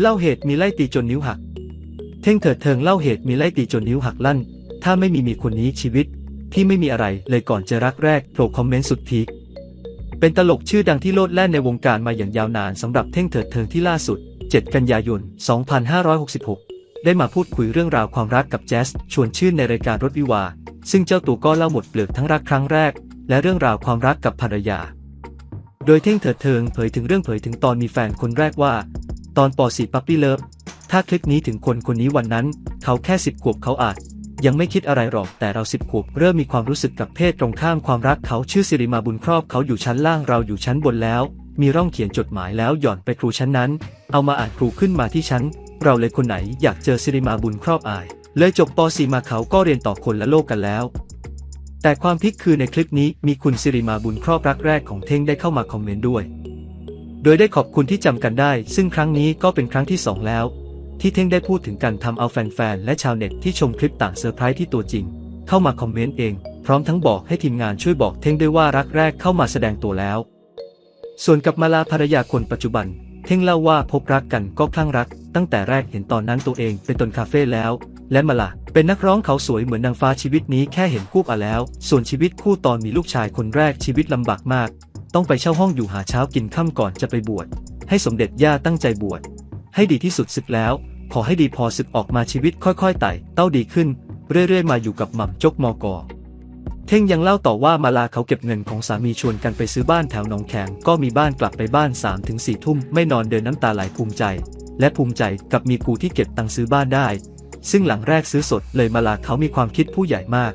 เล่าเหตุมีไล่ตีจนนิ้วหัก เท่งเถิดเทิงเล่าเหตุมีไล่ตีจนนิ้วหักลั่น ถ้าไม่มีมีคนนี้ชีวิต ที่ไม่มีอะไรเลยก่อนจะรักแรกโผล่คอมเมนต์สุดพีคเป็นตลกชื่อดังที่โลดแล่นในวงการมาอย่างยาวนานสำหรับเท่งเถิดเทิงที่ล่าสุด 7 กันยายน 2566 ได้มาพูดคุยเรื่องราวความรักกับแจสชวนชื่นในรายการรถวิวา ซึ่งเจ้าตัวก็เล่าหมดเปลือกทั้งรักครั้งแรก และเรื่องราวความรักกับภรรยา โดยเท่งเถิดเทิงเผยถึงเรื่องเผยถึงตอนมีแฟนคนแรกว่า ตอนป .4 ปั๊ปปี้เลิฟถ้าคลิปนี้ถึงคนคนนี้วันนั้น เขาแค่สิบขวบเขาอาจ ยังไม่คิดอะไรหรอกแต่เราสิบขวบเริ่มมีความรู้สึกกับเพศตรงข้ามความรักเขาชื่อสิริมาบุญครอบเขาอยู่ชั้นล่างเราอยู่ชั้นบนแล้ว มีร่องเขียนจดหมายแล้วหย่อนไปครูชั้นนั้น เอามาอ่านครูขึ้นมาที่ชั้น เราเลยคนไหนอยากเจอสิริมาบุญครอบอาย เลยจบป .4 มาเขาก็เรียนต่อคนละโลกกันแล้ว แต่ความพิกคือในคลิปนี้มีคุณสิริมาบุญครอบรักแรกของเท่งได้เข้ามาคอมเมนต์ด้วย โดยได้ขอบคุณที่จำกันได้ ซึ่งครั้งนี้ก็เป็นครั้งที่สองแล้ว ที่เท่งได้พูดถึงการทำเอาแฟนๆ และชาวเน็ตที่ชมคลิปต่างเซอร์ไพรส์ที่ตัวจริง เข้ามาคอมเมนต์เอง พร้อมทั้งบอกให้ทีมงานช่วยบอกเท่งด้วยว่ารักแรกเข้ามาแสดงตัวแล้ว ส่วนกับมาลาภรรยาคนปัจจุบัน เท่งเล่าว่าพบรักกันก็คลั่งรัก ตั้งแต่แรกเห็นตอนนั้นตัวเองเป็นตนคาเฟ่แล้ว และมาลาเป็นนักร้องเขาสวยเหมือนนางฟ้าชีวิตนี้แค่เห็นคู่อะแล้ว ส่วนชีวิตคู่ตอนมีลูกชายคนแรกชีวิตลำบากมาก ต้องไปเช่าห้องอยู่หาเช้ากินค่ำก่อนจะไปบวช ให้สมเด็จย่าตั้งใจบวช ให้ดีที่สุดศึกแล้ว ขอให้ดีพอศึกออกมาชีวิตค่อยๆไต่เต้าดีขึ้น เรื่อยๆมาอยู่กับหม่ำจกมอกอเท่งยังเล่าต่อว่ามาลาเขาเก็บเงินของสามีชวนกันไปซื้อบ้านแถวหนองแขงก็มีบ้านกลับไปบ้าน3าถึงสี่ทุ่มไม่นอนเดินน้ำตาไหลภูมิใจ และภูมิใจกับมีกูที่เก็บตังค์ซื้อบ้านได้ ซึ่งหลังแรกซื้อสดเลยมาลาเขามีความคิดผู้ใหญ่มาก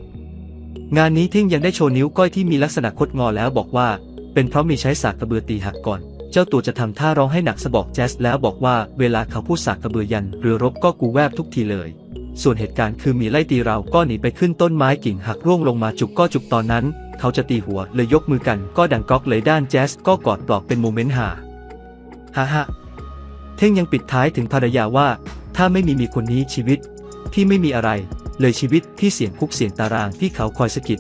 งานนี้เท่งยังได้โชว์นิ้วก้อยที่มีลักษณะคดงอแล้วบอกว่า เป็นเพราะมีใช้สากกระเบือตีหักก่อน เจ้าตัวจะทำท่าร้องให้หนักสะบอกแจ๊สแล้วบอกว่าเวลาเขาพูดสากกระเบือยันเรือรบก็กูแวบทุกทีเลย ส่วนเหตุการณ์คือมีไล่ตีเราก็หนีไปขึ้นต้นไม้กิ่งหักร่วงลงมาจุกก็จุกตอนนั้น เขาจะตีหัวเลยยกมือกันก็ดังก๊อกเลยด้านแจ๊สก็กอดปลอบเป็นโมเมนต์หาฮ่าฮ่าเท่งยังปิดท้ายถึงภรรยาว่า ถ้าไม่มีมีคนนี้ชีวิตพี่ไม่มีอะไร เลยชีวิตพี่เสี่ยงคุกเสี่ยงตารางที่เขาคอยสะกิด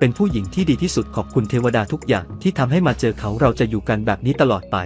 เป็นผู้หญิงที่ดีที่สุดขอบคุณเทวดาทุกอย่างที่ทำให้มาเจอเขาเราจะอยู่กันแบบนี้ตลอดไป